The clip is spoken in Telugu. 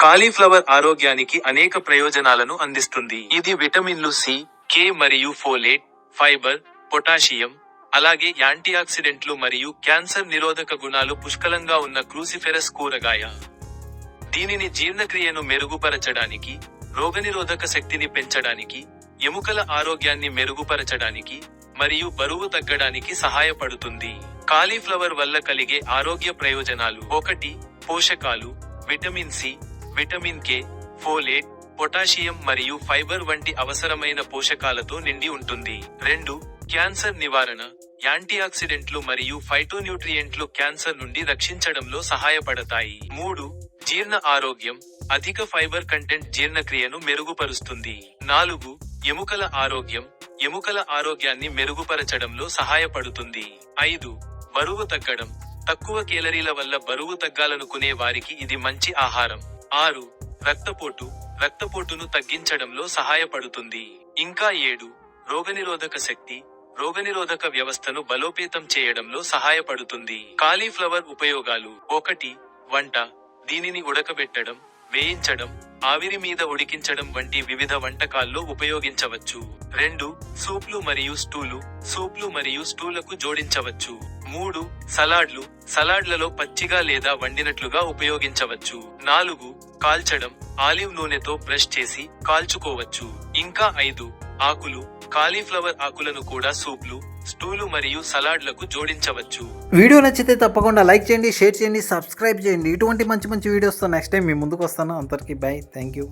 కాలీఫ్లవర్ ఆరోగ్యానికి అనేక ప్రయోజనాలను అందిస్తుంది. ఇది విటమిన్లు సి కే మరియు ఫోలేట్ ఫైబర్ పొటాషియం అలాగే యాంటీఆక్సిడెంట్లు మరియు క్యాన్సర్ నిరోధక గుణాలు పుష్కలంగా ఉన్న క్రూసిఫెరస్ కూరగాయ. దీనిని జీర్ణక్రియను మెరుగుపరచడానికి రోగనిరోధక శక్తిని పెంచడానికి ఎముకల ఆరోగ్యాన్ని మెరుగుపరచడానికి మరియు బరువు తగ్గడానికి సహాయపడుతుంది. కాలీఫ్లవర్ వల్ల కలిగే ఆరోగ్య ప్రయోజనాలు ఒకటి పోషకాలు vitamin C vitamin K folate potassium మరియు ఫైబర్ వంటి అవసరమైన పోషకాలతో నిండి ఉంటుంది. రెండు క్యాన్సర్ నివారణ. యాంటీఆక్సిడెంట్లు మరియు ఫైటోన్యూట్రియంట్లు క్యాన్సర్ నుండి రక్షించడంలో సహాయపడతాయి. మూడు జీర్ణ ఆరోగ్యం. అధిక ఫైబర్ కంటెంట్ జీర్ణక్రియను మెరుగుపరుస్తుంది. నాలుగు ఎముకల ఆరోగ్యం. ఎముకల ఆరోగ్యాన్ని మెరుగుపరచడంలో సహాయపడుతుంది. ఐదు బరువు తగ్గడం. తక్కువ కేలరీల వల్ల బరువు తగ్గాలనుకునే వారికి ఇది మంచి ఆహారం. ఆరు రక్తపోటు రక్తపోటును తగ్గించడంలో సహాయపడుతుంది. ఇంకా ఏడు రోగనిరోధక శక్తి రోగనిరోధక వ్యవస్థను బలోపేతం చేయడంలో సహాయపడుతుంది. కాలీఫ్లవర్ ఉపయోగాలు ఒకటి వంట దీనిని ఉడకబెట్టడం వేయించడం ఆవిరి మీద ఉడికించడం వంటి వివిధ వంటకాల్లో ఉపయోగించవచ్చు. రెండు సూప్లు మరియు స్టూలు సూప్లు మరియు స్టూలకు జోడించవచ్చు. మూడు సలాడ్లు. సలాడ్లలో పచ్చిగా లేదా వండినట్లుగా ఉపయోగించవచ్చు. నాలుగు కాల్చడం. ఆలివ్ నూనెతో బ్రష్ చేసి కాల్చుకోవచ్చు. ఇంకా ఐదు ఆకులు. కాలీఫ్లవర్ ఆకులను కూడా సూప్లు స్టూలు మరియు సలాడ్లకు జోడించవచ్చు. వీడియో నచ్చితే తప్పకుండా లైక్ చేయండి షేర్ చేయండి సబ్స్క్రైబ్ చేయండి. ఇటువంటి మంచి మంచి వీడియోస్తో నెక్స్ట్ టైం మీ ముందుకు వస్తాను. అందరికీ బాయ్ థ్యాంక్ యూ